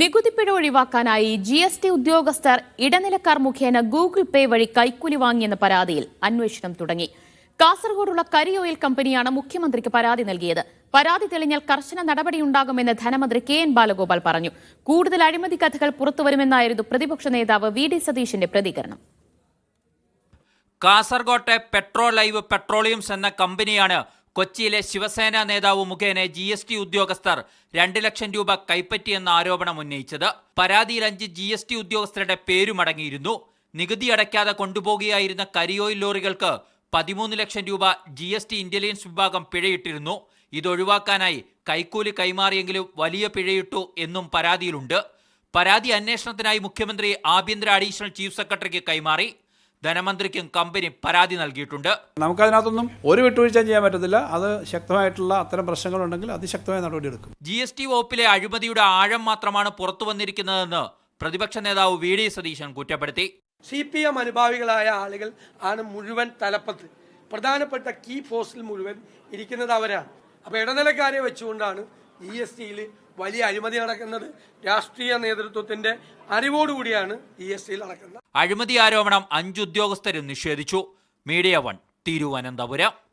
നികുതിപ്പിഴ ഒഴിവാക്കാനായി G S T ഉദ്യോഗസ്ഥർ ഇടനിലക്കാർ മുഖേന ഗൂഗിൾ പേ വഴി കൈക്കൂലി വാങ്ങിയെന്ന പരാതിയിൽ അന്വേഷണം തുടങ്ങി. കാസർഗോഡുള്ള കരി ഓയിൽ കമ്പനിയാണ് മുഖ്യമന്ത്രിക്ക് പരാതി നൽകിയത്. പരാതി തെളിഞ്ഞാൽ കർശന നടപടിയുണ്ടാകുമെന്ന് ധനമന്ത്രി കെ എൻ ബാലഗോപാൽ പറഞ്ഞു. കൂടുതൽ അഴിമതി കഥകൾ പുറത്തുവരുമെന്നായിരുന്നു പ്രതിപക്ഷ നേതാവ് വി ഡി സതീഷിന്റെ പ്രതികരണം. കാസർഗോട്ടെ പെട്രോ ലൈവ് പെട്രോളിയംസ് എന്ന കമ്പനിയാണ് കൊച്ചിയിലെ ശിവസേന നേതാവ് മുഖേന ജി എസ് ടി ഉദ്യോഗസ്ഥർ രണ്ട് ലക്ഷം രൂപ കൈപ്പറ്റിയെന്ന ആരോപണം ഉന്നയിച്ചത്. പരാതിയിൽ അഞ്ച് ജി എസ് ടി ഉദ്യോഗസ്ഥരുടെ പേരുമടങ്ങിയിരുന്നു നികുതി അടയ്ക്കാതെ കൊണ്ടുപോകുകയായിരുന്ന കരിയോയിൽ ലോറികൾക്ക് പതിമൂന്ന് ലക്ഷം രൂപ ജി എസ് ടി ഇന്റലിജൻസ് വിഭാഗം പിഴയിട്ടിരുന്നു. ഇതൊഴിവാക്കാനായി കൈക്കൂലി കൈമാറിയെങ്കിലും വലിയ പിഴയിട്ടു എന്നും പരാതിയിലുണ്ട്. പരാതി അന്വേഷണത്തിനായി മുഖ്യമന്ത്രി ആഭ്യന്തര അഡീഷണൽ ചീഫ് സെക്രട്ടറിക്ക് കൈമാറി. ധനമന്ത്രിക്കും കമ്പനി പരാതി നൽകിയിട്ടുണ്ട്. നമുക്കതിനകത്തൊന്നും ഒരു വിട്ടുവീഴ്ച ചെയ്യാൻ പറ്റത്തില്ല. അത് ശക്തമായിട്ടുള്ള അത്തരം പ്രശ്നങ്ങളുണ്ടെങ്കിൽ അതിശക്തമായ നടപടിയെടുക്കും. ജി എസ് ടി വകുപ്പിലെ അഴിമതിയുടെ ആഴം മാത്രമാണ് പുറത്തു വന്നിരിക്കുന്നതെന്ന് പ്രതിപക്ഷ നേതാവ് വി ഡി സതീശൻ കുറ്റപ്പെടുത്തി. സി പി എം അനുഭാവികളായ ആളുകൾ ആണ് മുഴുവൻ തലപ്പത്ത്. പ്രധാനപ്പെട്ട കീ പോസ്റ്റിൽ മുഴുവൻ ഇരിക്കുന്നത് അവരാണ്. അപ്പോൾ ഇടനിലക്കാരെ വെച്ചുകൊണ്ടാണ് ജി എസ് ടിയിൽ വലിയ അഴിമതി നടക്കുന്നത് രാഷ്ട്രീയ നേതൃത്വത്തിന്റെ അറിവോടുകൂടിയാണ് ജി എസ് ടിയിൽ നടക്കുന്നത്. അഴിമതി ആരോപണം അഞ്ച് ഉദ്യോഗസ്ഥരും നിഷേധിച്ചു. Media one Thiruvananthapuram.